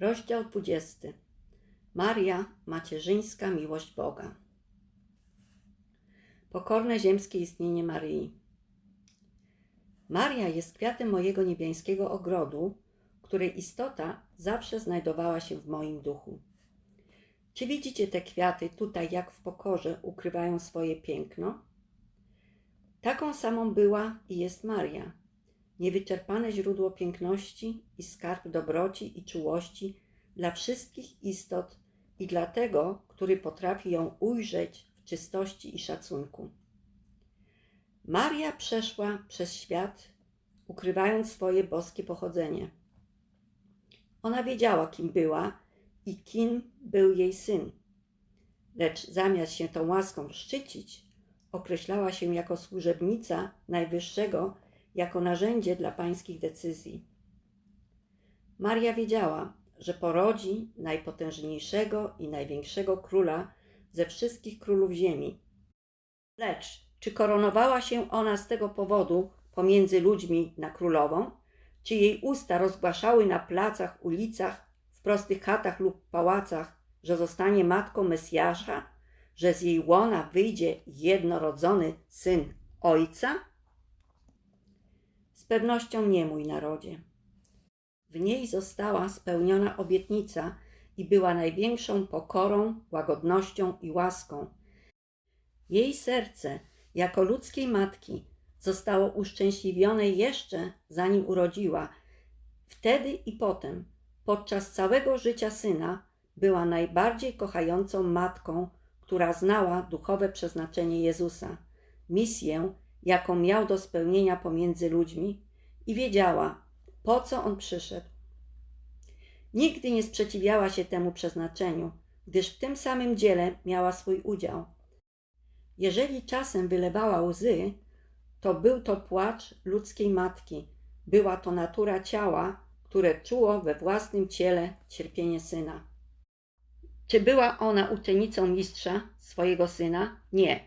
Rozdział 20. Maria, macierzyńska miłość Boga. Pokorne ziemskie istnienie Maryi. Maria jest kwiatem mojego niebiańskiego ogrodu, której istota zawsze znajdowała się w moim duchu. Czy widzicie te kwiaty tutaj, jak w pokorze ukrywają swoje piękno? Taką samą była i jest Maria, niewyczerpane źródło piękności i skarb dobroci i czułości dla wszystkich istot i dla tego, który potrafi ją ujrzeć w czystości i szacunku. Maria przeszła przez świat, ukrywając swoje boskie pochodzenie. Ona wiedziała, kim była i kim był jej syn. Lecz zamiast się tą łaską szczycić, określała się jako służebnica Najwyższego, jako narzędzie dla pańskich decyzji. Maria wiedziała, że porodzi najpotężniejszego i największego króla ze wszystkich królów ziemi. Lecz czy koronowała się ona z tego powodu pomiędzy ludźmi na królową? Czy jej usta rozgłaszały na placach, ulicach, w prostych chatach lub pałacach, że zostanie matką Mesjasza, że z jej łona wyjdzie jednorodzony syn Ojca? Pewnością nie, mój narodzie. W niej została spełniona obietnica i była największą pokorą, łagodnością i łaską. Jej serce, jako ludzkiej matki, zostało uszczęśliwione jeszcze zanim urodziła. Wtedy i potem, podczas całego życia syna, była najbardziej kochającą matką, która znała duchowe przeznaczenie Jezusa, misję, jaką miał do spełnienia pomiędzy ludźmi i wiedziała, po co on przyszedł. Nigdy nie sprzeciwiała się temu przeznaczeniu, gdyż w tym samym dziele miała swój udział. Jeżeli czasem wylewała łzy, to był to płacz ludzkiej matki, była to natura ciała, które czuło we własnym ciele cierpienie syna. Czy była ona uczennicą mistrza swojego syna? Nie.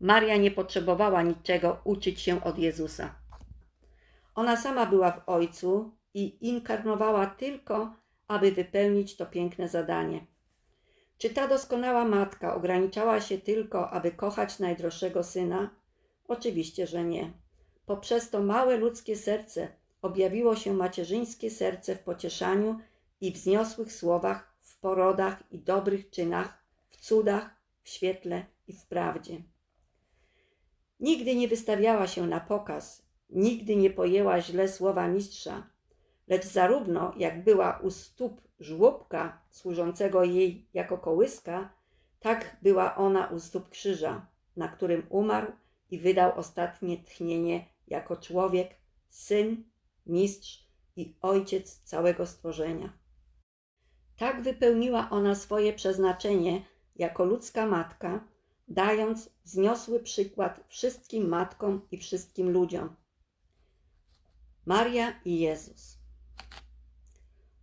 Maria nie potrzebowała niczego uczyć się od Jezusa. Ona sama była w Ojcu i inkarnowała tylko, aby wypełnić to piękne zadanie. Czy ta doskonała matka ograniczała się tylko, aby kochać najdroższego syna? Oczywiście, że nie. Poprzez to małe ludzkie serce objawiło się macierzyńskie serce w pocieszaniu i wzniosłych słowach, w porodach i dobrych czynach, w cudach, w świetle i w prawdzie. Nigdy nie wystawiała się na pokaz, nigdy nie pojęła źle słowa mistrza, lecz zarówno jak była u stóp żłobka służącego jej jako kołyska, tak była ona u stóp krzyża, na którym umarł i wydał ostatnie tchnienie jako człowiek, syn, mistrz i ojciec całego stworzenia. Tak wypełniła ona swoje przeznaczenie jako ludzka matka, dając wzniosły przykład wszystkim matkom i wszystkim ludziom. Maria i Jezus.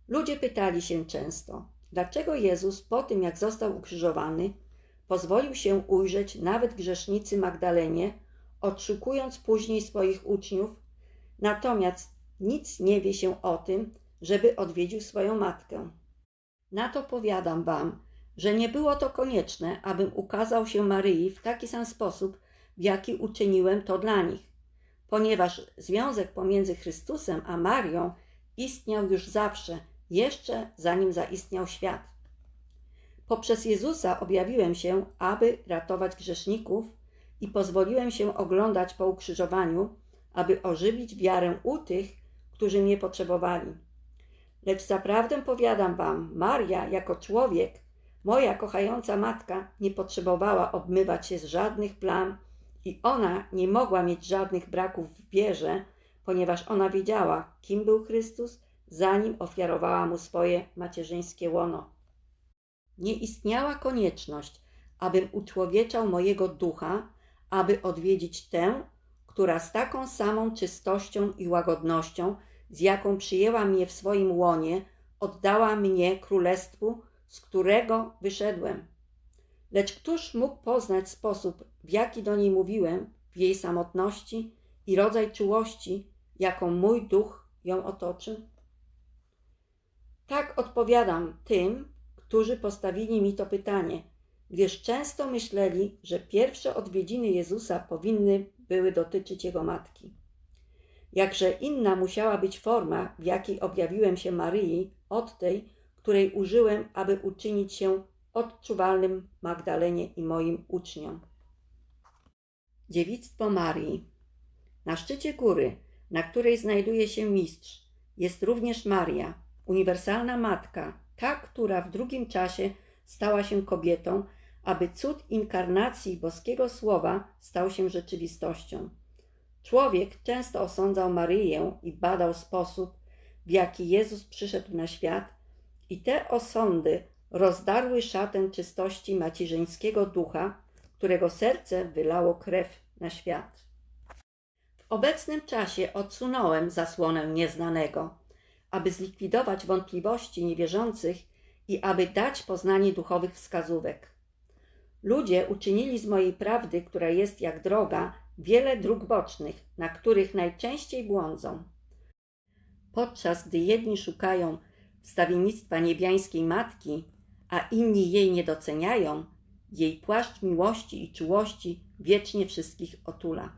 Ludzie pytali się często, dlaczego Jezus po tym, jak został ukrzyżowany, pozwolił się ujrzeć nawet grzesznicy Magdalenie, odszukując później swoich uczniów, natomiast nic nie wie się o tym, żeby odwiedził swoją matkę. Na to powiadam wam, że nie było to konieczne, abym ukazał się Maryi w taki sam sposób, w jaki uczyniłem to dla nich, ponieważ związek pomiędzy Chrystusem a Marią istniał już zawsze, jeszcze zanim zaistniał świat. Poprzez Jezusa objawiłem się, aby ratować grzeszników i pozwoliłem się oglądać po ukrzyżowaniu, aby ożywić wiarę u tych, którzy mnie potrzebowali. Lecz zaprawdę powiadam wam, Maria jako człowiek, moja kochająca matka, nie potrzebowała obmywać się z żadnych plam i ona nie mogła mieć żadnych braków w wierze, ponieważ ona wiedziała, kim był Chrystus, zanim ofiarowała mu swoje macierzyńskie łono. Nie istniała konieczność, abym uczłowieczał mojego ducha, aby odwiedzić tę, która z taką samą czystością i łagodnością, z jaką przyjęła mnie w swoim łonie, oddała mnie królestwu, z którego wyszedłem. Lecz któż mógł poznać sposób, w jaki do niej mówiłem, w jej samotności i rodzaj czułości, jaką mój duch ją otoczył? Tak odpowiadam tym, którzy postawili mi to pytanie, gdyż często myśleli, że pierwsze odwiedziny Jezusa powinny były dotyczyć Jego matki. Jakże inna musiała być forma, w jakiej objawiłem się Maryi od tej, której użyłem, aby uczynić się odczuwalnym Magdalenie i moim uczniom. Dziewictwo Marii. Na szczycie góry, na której znajduje się mistrz, jest również Maria, uniwersalna matka, ta, która w drugim czasie stała się kobietą, aby cud inkarnacji boskiego słowa stał się rzeczywistością. Człowiek często osądzał Maryję i badał sposób, w jaki Jezus przyszedł na świat, i te osądy rozdarły szatę czystości macierzyńskiego ducha, którego serce wylało krew na świat. W obecnym czasie odsunąłem zasłonę nieznanego, aby zlikwidować wątpliwości niewierzących i aby dać poznanie duchowych wskazówek. Ludzie uczynili z mojej prawdy, która jest jak droga, wiele dróg bocznych, na których najczęściej błądzą. Podczas gdy jedni szukają wstawiennictwa niebiańskiej matki, a inni jej nie doceniają, jej płaszcz miłości i czułości wiecznie wszystkich otula.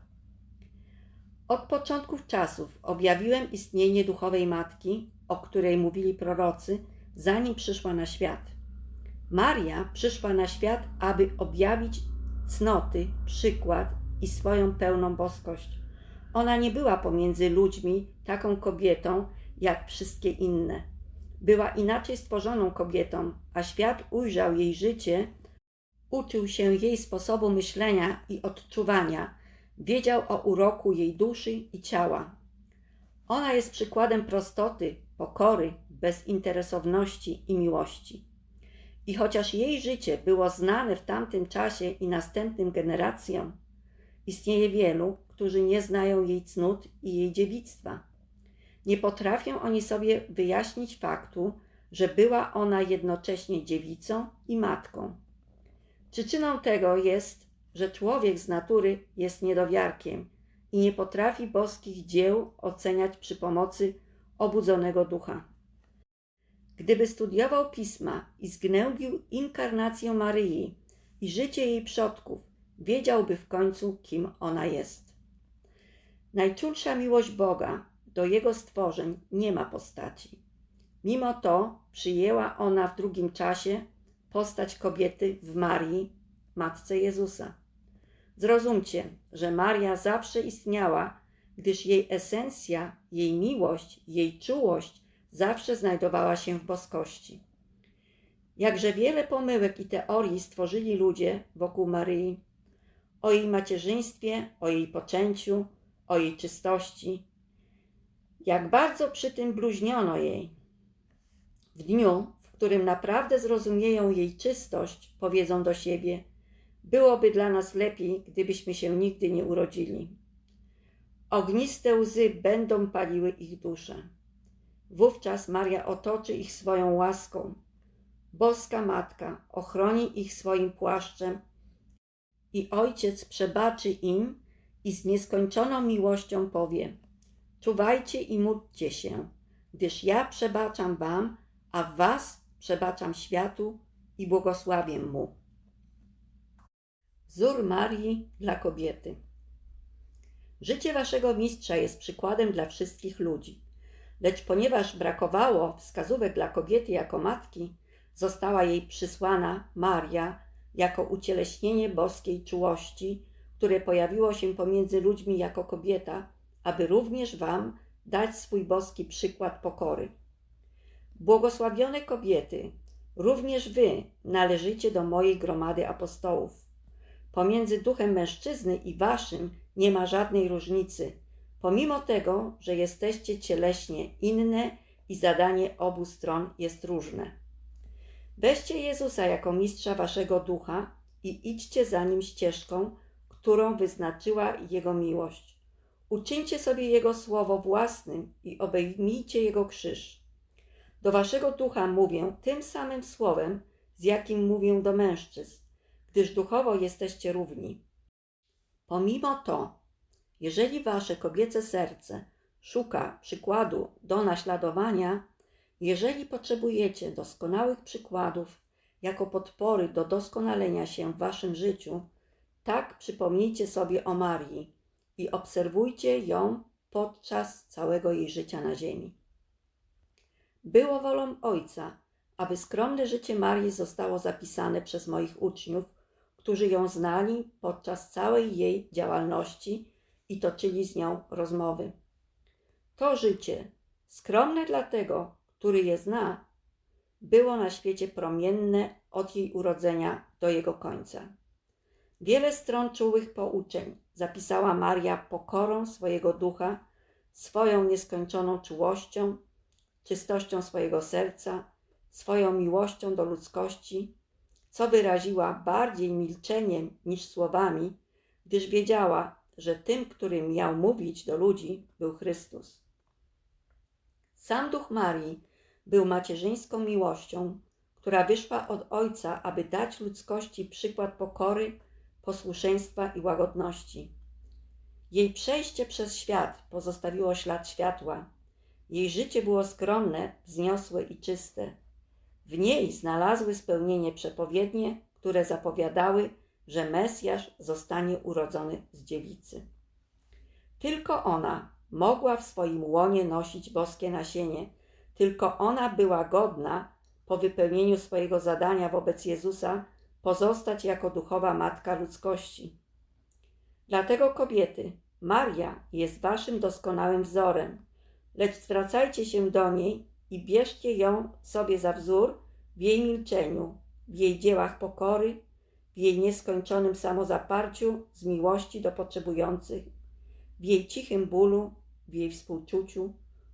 Od początków czasów objawiłem istnienie duchowej matki, o której mówili prorocy, zanim przyszła na świat. Maria przyszła na świat, aby objawić cnoty, przykład i swoją pełną boskość. Ona nie była pomiędzy ludźmi taką kobietą jak wszystkie inne. Była inaczej stworzoną kobietą, a świat ujrzał jej życie, uczył się jej sposobu myślenia i odczuwania, wiedział o uroku jej duszy i ciała. Ona jest przykładem prostoty, pokory, bezinteresowności i miłości. I chociaż jej życie było znane w tamtym czasie i następnym generacjom, istnieje wielu, którzy nie znają jej cnót i jej dziewictwa. Nie potrafią oni sobie wyjaśnić faktu, że była ona jednocześnie dziewicą i matką. Przyczyną tego jest, że człowiek z natury jest niedowiarkiem i nie potrafi boskich dzieł oceniać przy pomocy obudzonego ducha. Gdyby studiował pisma i zgnębił inkarnację Maryi i życie jej przodków, wiedziałby w końcu, kim ona jest. Najczulsza miłość Boga do Jego stworzeń nie ma postaci. Mimo to przyjęła ona w drugim czasie postać kobiety w Marii, Matce Jezusa. Zrozumcie, że Maria zawsze istniała, gdyż jej esencja, jej miłość, jej czułość zawsze znajdowała się w boskości. Jakże wiele pomyłek i teorii stworzyli ludzie wokół Maryi, o jej macierzyństwie, o jej poczęciu, o jej czystości. Jak bardzo przy tym bluźniono jej. W dniu, w którym naprawdę zrozumieją jej czystość, powiedzą do siebie: Byłoby dla nas lepiej, gdybyśmy się nigdy nie urodzili. Ogniste łzy będą paliły ich duszę. Wówczas Maria otoczy ich swoją łaską. Boska Matka ochroni ich swoim płaszczem i Ojciec przebaczy im i z nieskończoną miłością powie: Czuwajcie i módlcie się, gdyż ja przebaczam Wam, a Was przebaczam światu i błogosławię Mu. Wzór Marii dla kobiety. Życie Waszego mistrza jest przykładem dla wszystkich ludzi. Lecz ponieważ brakowało wskazówek dla kobiety jako matki, została jej przysłana Maria jako ucieleśnienie boskiej czułości, które pojawiło się pomiędzy ludźmi jako kobieta, aby również Wam dać swój boski przykład pokory. Błogosławione kobiety, również Wy należycie do mojej gromady apostołów. Pomiędzy duchem mężczyzny i Waszym nie ma żadnej różnicy – pomimo tego, że jesteście cieleśnie inne i zadanie obu stron jest różne. Weźcie Jezusa jako mistrza waszego ducha i idźcie za nim ścieżką, którą wyznaczyła Jego miłość. Uczyńcie sobie Jego słowo własnym i obejmijcie Jego krzyż. Do waszego ducha mówię tym samym słowem, z jakim mówię do mężczyzn, gdyż duchowo jesteście równi. Pomimo to, jeżeli wasze kobiece serce szuka przykładu do naśladowania, Jeżeli potrzebujecie doskonałych przykładów jako podpory do doskonalenia się w waszym życiu, tak przypomnijcie sobie o Marii i obserwujcie ją podczas całego jej życia na ziemi. Było wolą Ojca, aby skromne życie Marii zostało zapisane przez moich uczniów, którzy ją znali podczas całej jej działalności i toczyli z nią rozmowy. To życie, skromne dla tego, który je zna, było na świecie promienne od jej urodzenia do jego końca. Wiele stron czułych pouczeń zapisała Maria pokorą swojego ducha, swoją nieskończoną czułością, czystością swojego serca, swoją miłością do ludzkości, co wyraziła bardziej milczeniem niż słowami, gdyż wiedziała, że tym, który miał mówić do ludzi, był Chrystus. Sam duch Marii był macierzyńską miłością, która wyszła od Ojca, aby dać ludzkości przykład pokory, posłuszeństwa i łagodności. Jej przejście przez świat pozostawiło ślad światła. Jej życie było skromne, wzniosłe i czyste. W niej znalazły spełnienie przepowiednie, które zapowiadały, że Mesjasz zostanie urodzony z dziewicy. Tylko ona mogła w swoim łonie nosić boskie nasienie, tylko ona była godna, po wypełnieniu swojego zadania wobec Jezusa, pozostać jako duchowa matka ludzkości. Dlatego kobiety, Maria jest waszym doskonałym wzorem, lecz zwracajcie się do niej i bierzcie ją sobie za wzór w jej milczeniu, w jej dziełach pokory, w jej nieskończonym samozaparciu z miłości do potrzebujących, w jej cichym bólu, w jej współczuciu,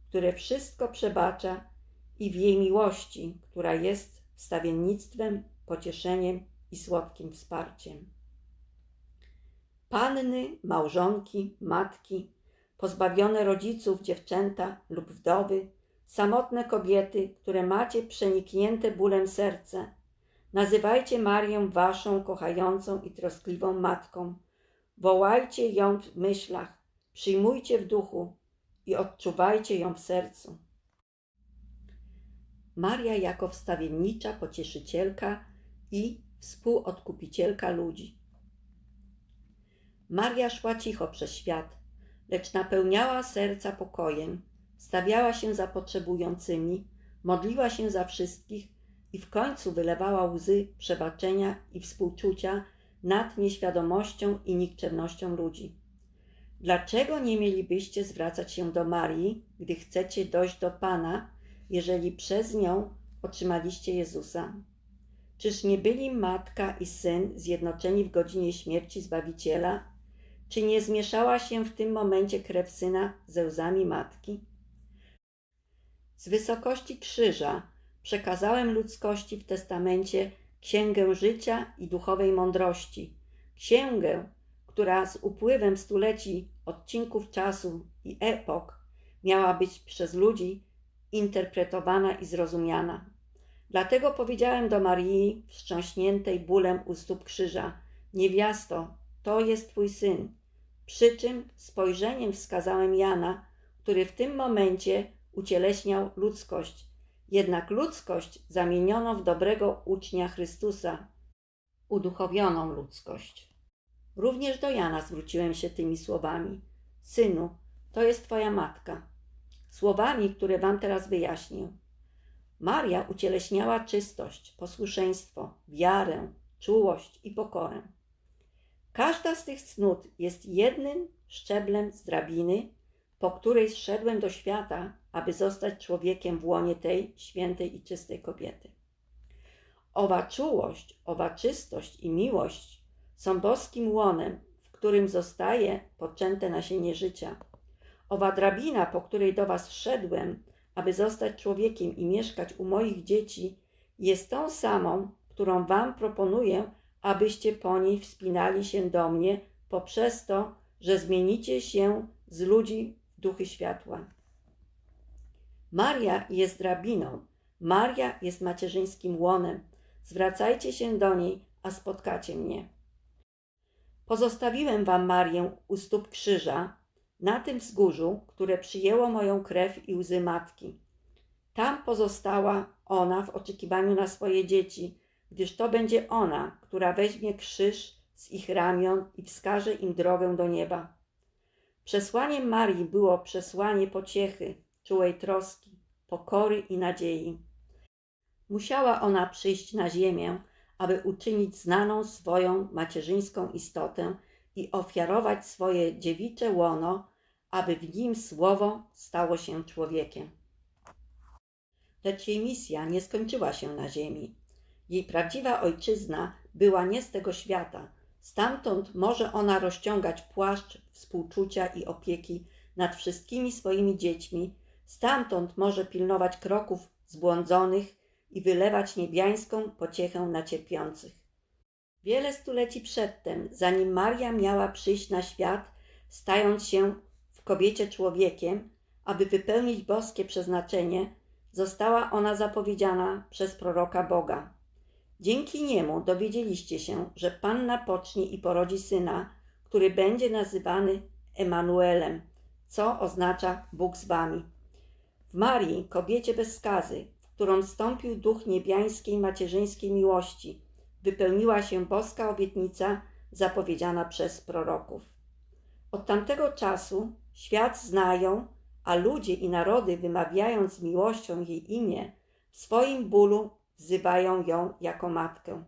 które wszystko przebacza i w jej miłości, która jest wstawiennictwem, pocieszeniem i słodkim wsparciem. Panny, małżonki, matki, pozbawione rodziców dziewczęta lub wdowy, samotne kobiety, które macie przeniknięte bólem serce, nazywajcie Marię waszą kochającą i troskliwą matką. Wołajcie ją w myślach, przyjmujcie w duchu i odczuwajcie ją w sercu. Maria jako wstawiennicza pocieszycielka i współodkupicielka ludzi. Maria szła cicho przez świat, lecz napełniała serca pokojem, stawiała się za potrzebującymi, modliła się za wszystkich i w końcu wylewała łzy przebaczenia i współczucia nad nieświadomością i nikczemnością ludzi. Dlaczego nie mielibyście zwracać się do Marii, gdy chcecie dojść do Pana, jeżeli przez nią otrzymaliście Jezusa? Czyż nie byli matka i syn zjednoczeni w godzinie śmierci Zbawiciela? Czy nie zmieszała się w tym momencie krew syna ze łzami matki? Z wysokości krzyża przekazałem ludzkości w testamencie księgę życia i duchowej mądrości, księgę, która z upływem stuleci, odcinków czasu i epok miała być przez ludzi interpretowana i zrozumiana. Dlatego powiedziałem do Marii, wstrząśniętej bólem u stóp krzyża: Niewiasto, to jest twój syn. Przy czym spojrzeniem wskazałem Jana, który w tym momencie ucieleśniał ludzkość, jednak ludzkość zamieniono w dobrego ucznia Chrystusa, uduchowioną ludzkość. Również do Jana zwróciłem się tymi słowami: Synu, to jest Twoja matka. Słowami, które Wam teraz wyjaśnię. Maria ucieleśniała czystość, posłuszeństwo, wiarę, czułość i pokorę. Każda z tych cnót jest jednym szczeblem z drabiny, po której zszedłem do świata, aby zostać człowiekiem w łonie tej świętej i czystej kobiety. Owa czułość, owa czystość i miłość są boskim łonem, w którym zostaje poczęte nasienie życia. Owa drabina, po której do Was szedłem, aby zostać człowiekiem i mieszkać u moich dzieci, jest tą samą, którą Wam proponuję, abyście po niej wspinali się do mnie poprzez to, że zmienicie się z ludzi w duchy światła. Maria jest drabiną, Maria jest macierzyńskim łonem. Zwracajcie się do niej, a spotkacie mnie. Pozostawiłem wam Marię u stóp krzyża, na tym wzgórzu, które przyjęło moją krew i łzy matki. Tam pozostała ona w oczekiwaniu na swoje dzieci, gdyż to będzie ona, która weźmie krzyż z ich ramion i wskaże im drogę do nieba. Przesłaniem Marii było przesłanie pociechy, czułej troski, pokory i nadziei. Musiała ona przyjść na ziemię, aby uczynić znaną swoją macierzyńską istotę i ofiarować swoje dziewicze łono, aby w nim słowo stało się człowiekiem. Lecz jej misja nie skończyła się na ziemi. Jej prawdziwa ojczyzna była nie z tego świata. Stamtąd może ona rozciągać płaszcz współczucia i opieki nad wszystkimi swoimi dziećmi, stamtąd może pilnować kroków zbłądzonych i wylewać niebiańską pociechę na cierpiących. Wiele stuleci przedtem, zanim Maria miała przyjść na świat, stając się w kobiecie człowiekiem, aby wypełnić boskie przeznaczenie, została ona zapowiedziana przez proroka Boga. Dzięki niemu dowiedzieliście się, że Panna pocznie i porodzi syna, który będzie nazywany Emanuelem, co oznacza Bóg z wami. W Marii, kobiecie bez skazy, w którą stąpił duch niebiańskiej macierzyńskiej miłości, wypełniła się boska obietnica zapowiedziana przez proroków. Od tamtego czasu świat znają, a ludzie i narody wymawiając miłością jej imię, w swoim bólu wzywają ją jako matkę.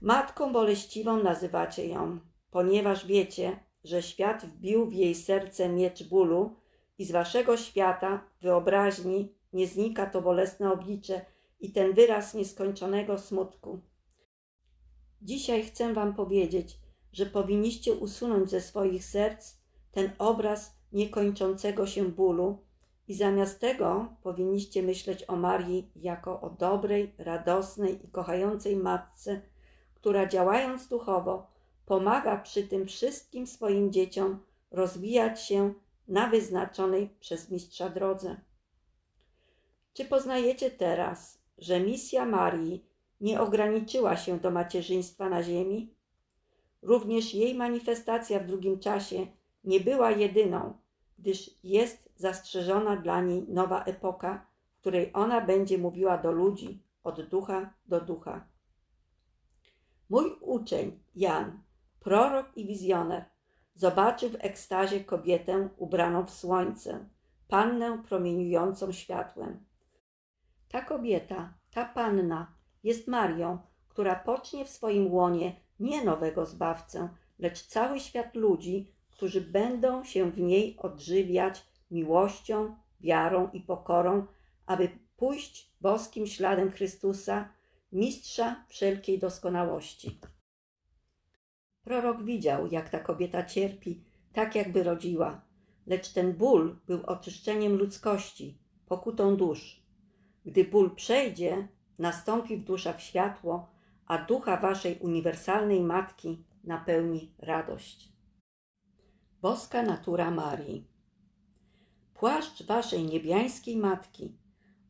Matką boleściwą nazywacie ją, ponieważ wiecie, że świat wbił w jej serce miecz bólu i z waszego świata, wyobraźni, nie znika to bolesne oblicze i ten wyraz nieskończonego smutku. Dzisiaj chcę wam powiedzieć, że powinniście usunąć ze swoich serc ten obraz niekończącego się bólu i zamiast tego powinniście myśleć o Marii jako o dobrej, radosnej i kochającej matce, która działając duchowo pomaga przy tym wszystkim swoim dzieciom rozwijać się na wyznaczonej przez mistrza drodze. Czy poznajecie teraz, że misja Marii nie ograniczyła się do macierzyństwa na ziemi? Również jej manifestacja w drugim czasie nie była jedyną, gdyż jest zastrzeżona dla niej nowa epoka, w której ona będzie mówiła do ludzi od ducha do ducha. Mój uczeń Jan, prorok i wizjoner, zobaczył w ekstazie kobietę ubraną w słońce, pannę promieniującą światłem. Ta kobieta, ta panna jest Marią, która pocznie w swoim łonie nie nowego zbawcę, lecz cały świat ludzi, którzy będą się w niej odżywiać miłością, wiarą i pokorą, aby pójść boskim śladem Chrystusa, mistrza wszelkiej doskonałości. Prorok widział, jak ta kobieta cierpi, tak jakby rodziła, lecz ten ból był oczyszczeniem ludzkości, pokutą dusz. Gdy ból przejdzie, nastąpi w duszach światło, a ducha waszej uniwersalnej matki napełni radość. Boska natura Marii. Płaszcz waszej niebiańskiej matki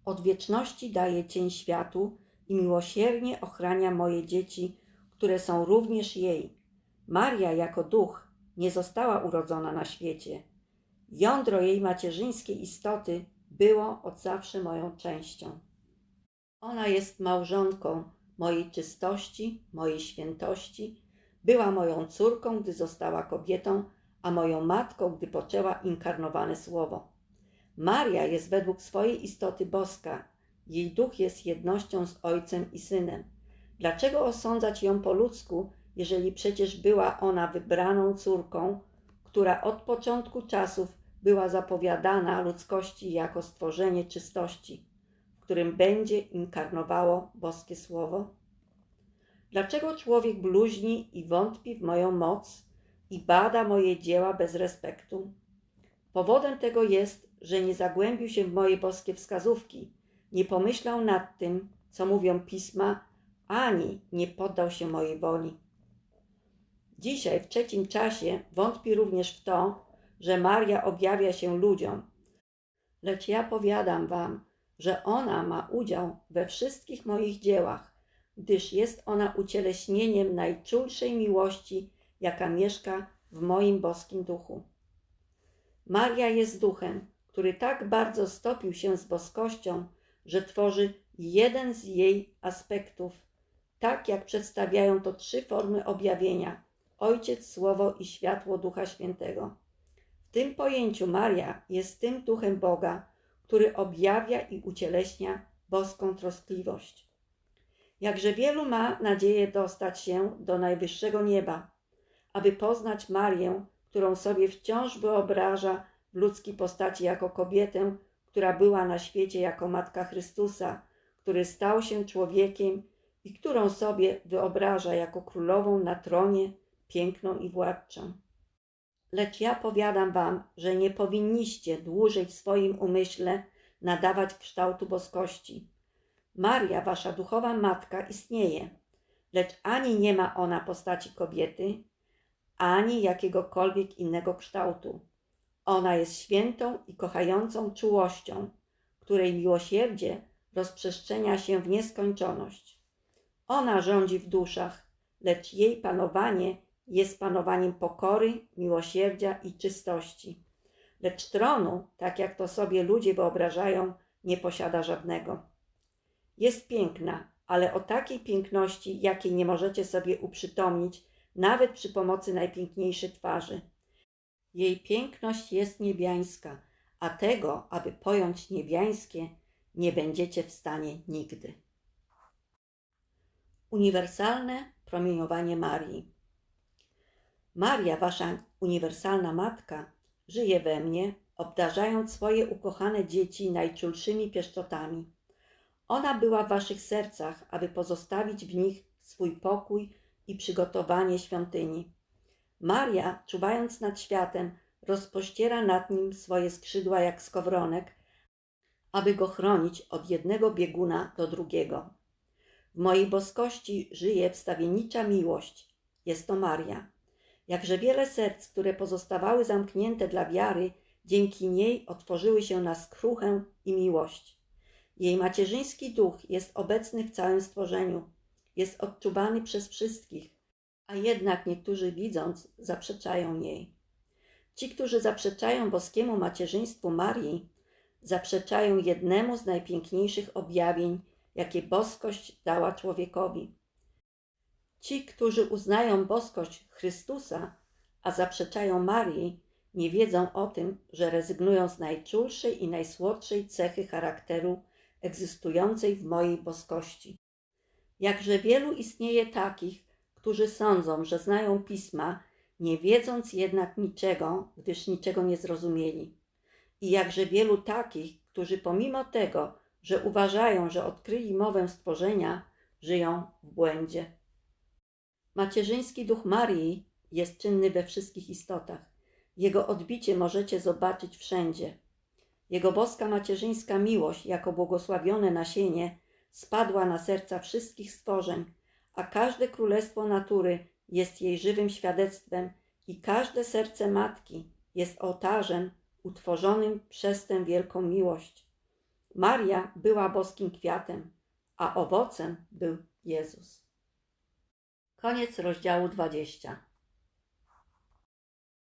od wieczności daje cień światu i miłosiernie ochrania moje dzieci, które są również jej. Maria jako duch nie została urodzona na świecie. Jądro jej macierzyńskiej istoty było od zawsze moją częścią. Ona jest małżonką mojej czystości, mojej świętości, była moją córką, gdy została kobietą, a moją matką, gdy poczęła inkarnowane słowo. Maria jest według swojej istoty boska, jej duch jest jednością z Ojcem i Synem. Dlaczego osądzać ją po ludzku, jeżeli przecież była ona wybraną córką, która od początku czasów była zapowiadana ludzkości jako stworzenie czystości, w którym będzie inkarnowało boskie słowo? Dlaczego człowiek bluźni i wątpi w moją moc i bada moje dzieła bez respektu? Powodem tego jest, że nie zagłębił się w moje boskie wskazówki, nie pomyślał nad tym, co mówią pisma, ani nie poddał się mojej woli. Dzisiaj, w trzecim czasie, wątpi również w to, że Maria objawia się ludziom. Lecz ja powiadam wam, że ona ma udział we wszystkich moich dziełach, gdyż jest ona ucieleśnieniem najczulszej miłości, jaka mieszka w moim boskim duchu. Maria jest duchem, który tak bardzo stopił się z boskością, że tworzy jeden z jej aspektów, tak jak przedstawiają to trzy formy objawienia Ojciec, Słowo i światło Ducha Świętego. W tym pojęciu Maria jest tym duchem Boga, który objawia i ucieleśnia boską troskliwość. Jakże wielu ma nadzieję dostać się do najwyższego nieba, aby poznać Marię, którą sobie wciąż wyobraża w ludzkiej postaci jako kobietę, która była na świecie jako Matka Chrystusa, który stał się człowiekiem i którą sobie wyobraża jako królową na tronie, piękną i władczą. Lecz ja powiadam wam, że nie powinniście dłużej w swoim umyśle nadawać kształtu boskości. Maria, wasza duchowa matka, istnieje, lecz ani nie ma ona postaci kobiety, ani jakiegokolwiek innego kształtu. Ona jest świętą i kochającą czułością, której miłosierdzie rozprzestrzenia się w nieskończoność. Ona rządzi w duszach, lecz jej panowanie jest panowaniem pokory, miłosierdzia i czystości. Lecz tronu, tak jak to sobie ludzie wyobrażają, nie posiada żadnego. Jest piękna, ale o takiej piękności, jakiej nie możecie sobie uprzytomnić, nawet przy pomocy najpiękniejszej twarzy. Jej piękność jest niebiańska, a tego, aby pojąć niebiańskie, nie będziecie w stanie nigdy. Uniwersalne promieniowanie Marii. Maria, wasza uniwersalna matka, żyje we mnie, obdarzając swoje ukochane dzieci najczulszymi pieszczotami. Ona była w waszych sercach, aby pozostawić w nich swój pokój i przygotowanie świątyni. Maria, czuwając nad światem, rozpościera nad nim swoje skrzydła jak skowronek, aby go chronić od jednego bieguna do drugiego. W mojej boskości żyje wstawiennicza miłość. Jest to Maria. Jakże wiele serc, które pozostawały zamknięte dla wiary, dzięki niej otworzyły się na skruchę i miłość. Jej macierzyński duch jest obecny w całym stworzeniu, jest odczuwany przez wszystkich, a jednak niektórzy widząc zaprzeczają jej. Ci, którzy zaprzeczają boskiemu macierzyństwu Marii, zaprzeczają jednemu z najpiękniejszych objawień, jakie boskość dała człowiekowi. Ci, którzy uznają boskość Chrystusa, a zaprzeczają Marii, nie wiedzą o tym, że rezygnują z najczulszej i najsłodszej cechy charakteru egzystującej w mojej boskości. Jakże wielu istnieje takich, którzy sądzą, że znają pisma, nie wiedząc jednak niczego, gdyż niczego nie zrozumieli. I jakże wielu takich, którzy pomimo tego, że uważają, że odkryli mowę stworzenia, żyją w błędzie. Macierzyński duch Marii jest czynny we wszystkich istotach. Jego odbicie możecie zobaczyć wszędzie. Jego boska macierzyńska miłość, jako błogosławione nasienie, spadła na serca wszystkich stworzeń, a każde królestwo natury jest jej żywym świadectwem i każde serce matki jest ołtarzem utworzonym przez tę wielką miłość. Maria była boskim kwiatem, a owocem był Jezus. Koniec rozdziału 20.